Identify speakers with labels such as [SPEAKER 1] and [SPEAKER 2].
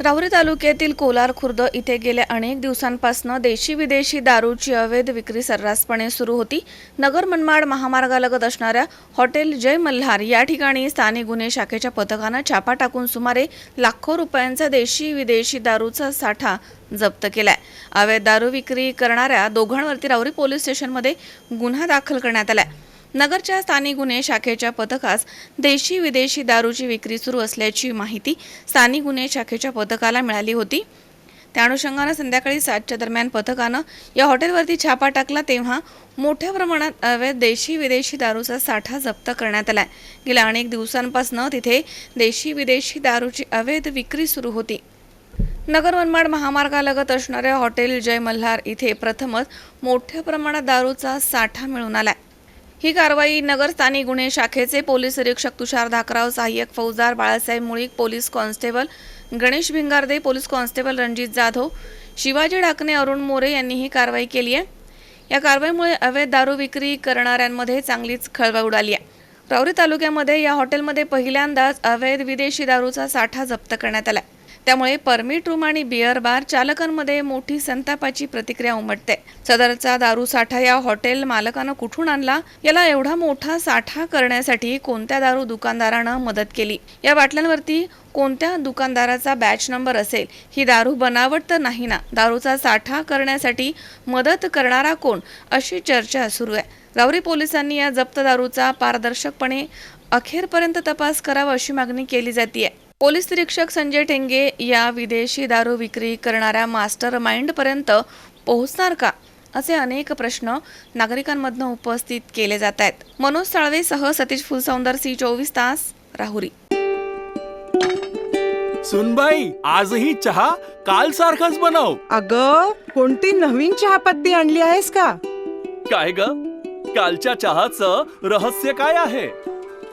[SPEAKER 1] राहुरी तालुक्यातील कोलार खुर्द इथे गेल्या अनेक दिवसांपासून देशी विदेशी दारूची अवैध विक्री सर्रासपणे सुरू होती. नगर मनमाड महामार्गालगत असणाऱ्या हॉटेल जय मल्हार या ठिकाणी स्थानिक गुन्हे शाखेच्या पथकानं छापा टाकून सुमारे लाखो रुपयांचा देशी विदेशी दारूचा साठा जप्त केलाय. अवैध दारू विक्री करणाऱ्या दोघांवरती राहुरी पोलीस स्टेशनमध्ये गुन्हा दाखल करण्यात आलाय. नगरच्या स्थानिक गुन्हे शाखेच्या पथकास देशी विदेशी दारूची विक्री सुरू असल्याची माहिती स्थानिक गुन्हे शाखेच्या पथकाला मिळाली होती. त्या अनुषंगानं संध्याकाळी सातच्या दरम्यान पथकानं या हॉटेलवरती छापा टाकला तेव्हा मोठ्या प्रमाणात अवैध देशी विदेशी दारूचा साठा जप्त करण्यात आलाय गेल्या अनेक दिवसांपासून तिथे देशी विदेशी दारूची अवैध विक्री सुरू होती. नगर मनमाड महामार्गालगत असणाऱ्या हॉटेल जय मल्हार इथे प्रथमच मोठ्या प्रमाणात दारूचा साठा मिळून आलाय ही कारवाई नगरस्थानी गुन्हे शाखेचे पोलीस निरीक्षक तुषार धाकराव सहाय्यक फौजदार Balasaheb Mulik police constable Ganesh Bhingarde police constable Ranjit Jadhav Shivaji Dhakane Arun More यांनी ही कारवाई केली आहे. या कारवाईमुळे अवैध दारू विक्री करणाऱ्यांमध्ये चांगलीच खळबळ उडाली आहे. राऊरी तालुक्यामध्ये या हॉटेलमध्ये पहिल्यांदाच अवैध विदेशी दारूचा साठा जप्त करण्यात आला त्यामुळे परमिट रूम आणि बिअर बार चालकांमध्ये मोठी संतापाची प्रतिक्रिया उमटते. सदरचा दारू साठा या हॉटेल मालकानं कुठून आणला? याला एवढा मोठा साठा करण्यासाठी कोणत्या दारू दुकानदारानं मदत केली? या बाटल्यांवरती कोणत्या दुकानदाराचा बॅच नंबर असेल? ही दारू बनावट तर नाही ना? दारूचा साठा करण्यासाठी मदत करणारा कोण? अशी चर्चा सुरू आहे. राऊरी पोलिसांनी या जप्त दारूचा पारदर्शकपणे अखेरपर्यंत तपास करावा अशी मागणी केली जाते पोलीस निरीक्षक संजय टेंगे या विदेशी दारू विक्री करणाऱ्या मास्टर माइंडपर्यंत पोहोचणार का? असे अनेक प्रश्न नागरिकांमधनं उपस्थित केले जात आहेत. मनोज साळवेसह सतीश फुलसौंदर सी चोवीस तास राहुरी.
[SPEAKER 2] सुनबाई आजही चहा काल सारखाच बनव.
[SPEAKER 3] अग कोणती नवीन चहापत्ती आणली आहेस का?
[SPEAKER 2] काय ग? कालच्या चहाचं रहस्य काय आहे?